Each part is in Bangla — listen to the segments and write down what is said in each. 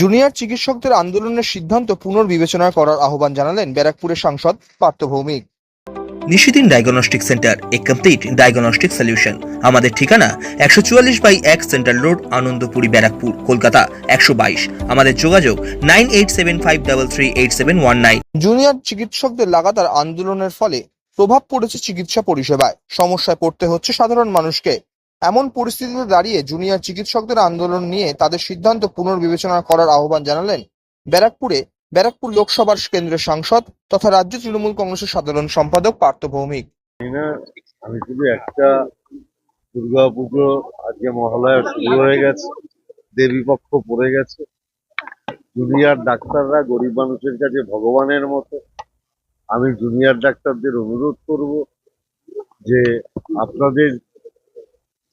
জুনিয়র চিকিৎসকদের আন্দোলনের সিদ্ধান্ত পুনর্বিবেচনা করার আহ্বান জানালেন ব্যারাকপুরের সাংসদ পার্থ ভৌমিক। নিশিদিন ডায়াগনস্টিক সেন্টার এ কমপ্লিট ডায়াগনস্টিক সলিউশন। আমাদের ঠিকানা একশো চুয়াল্লিশ বাই এক সেন্ট্রাল রোড আনন্দপুরি ব্যারাকপুর কলকাতা একশো বাইশ। আমাদের যোগাযোগ nine eight seven five double three eight seven one nine. Junior চিকিৎসকদের লাগাতার আন্দোলনের ফলে প্রভাব পড়েছে চিকিৎসা পরিষেবায়। সমস্যায় পড়তে হচ্ছে সাধারণ মানুষকে। এমন পরিস্থিতিতে দাঁড়িয়ে জুনিয়র চিকিৎসকদের আন্দোলন নিয়ে তাদের সিদ্ধান্ত পুনর্বিবেচনা করার আহ্বান জানালেন ব্যারাকপুরে ব্যারাকপুর লোকসভার কেন্দ্রের সাংসদ তথা রাজ্য তৃণমূল কংগ্রেসের সাধারণ সম্পাদক পার্থ ভৌমিক। আমি শুধু একটা দুর্গা পুজো আজকে মহালয়া শুরু হয়ে গেছে দেবী পক্ষ পড়ে গেছে। জুনিয়র ডাক্তাররা গরিব মানুষের কাছে ভগবানের মতো। আমি জুনিয়র ডাক্তারদের অনুরোধ করব যে আপনাদের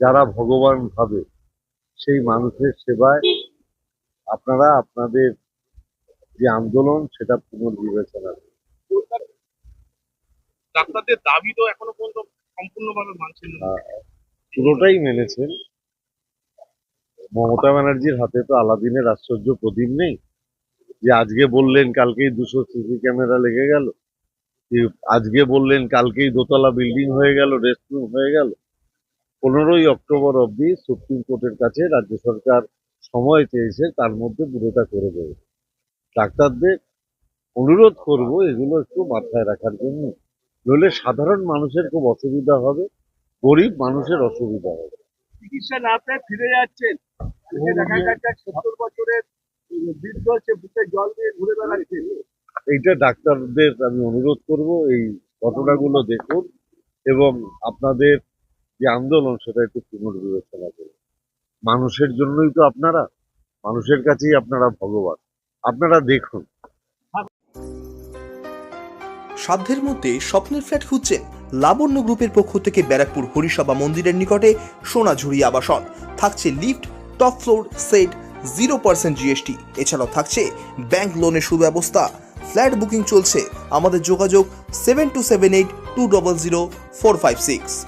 যারা ভগবান ভাবে সেই মানুষের সেবায় আপনারা আপনাদের যে আন্দোলন সেটা পুনর্বিবেচনা। ডাক্তারদের দাবি তো এখনও পর্যন্ত সম্পূর্ণভাবে মানছেন না। পুরোটাই মেনেছেন। মমতা ব্যানার্জির হাতে তো আলাদিনের আশ্চর্য প্রদীপ নেই যে আজকে বললেন কালকেই দুশো সিসি ক্যামেরা লেগে গেল আজকে বললেন কালকেই দোতলা বিল্ডিং হয়ে গেল রেস্টরুম হয়ে গেল। পনেরোই অক্টোবর অবধি সুপ্রিম কোর্টের কাছে রাজ্য সরকার সময় চেয়েছে তার মধ্যে পুরোটা করে দেবে। ডাক্তারদের অনুরোধ করব এগুলো একটু মাথায় রাখার জন্য। নইলে সাধারণ মানুষের খুব অসুবিধা হবে গরিব মানুষের অসুবিধা হবে। চিকিৎসা না পেয়ে ফিরে যাচ্ছেন। আজকে দেখা যাচ্ছে সত্তর বছরের বৃদ্ধ হচ্ছে বুকে জল দিয়ে ঘুরে বেড়াচ্ছে। এইটা ডাক্তারদের আমি অনুরোধ করব এই ঘটনাগুলো দেখুন এবং আপনাদের যে আন্দোলন, সেটা একটু পুনর্বিবেচনা করুন। মানুষের জন্যই তো আপনারা, মানুষের কাছেই আপনারা ভগবান। আপনারা দেখুন। সাধ্যের মধ্যে স্বপ্নের ফ্ল্যাট খুঁজছেন লাবণ্য গ্রুপের পক্ষ থেকে ব্যারাকপুর হরিসভা মন্দিরের নিকটে সোনাঝুরি আবাসন। থাকছে lift, top floor, set, zero percent GST. এছাড়াও থাকছে ব্যাংক লোনের সুব্যবস্থা। ফ্ল্যাট বুকিং চলছে। আমাদের যোগাযোগ seven two seven eight two double zero four five six.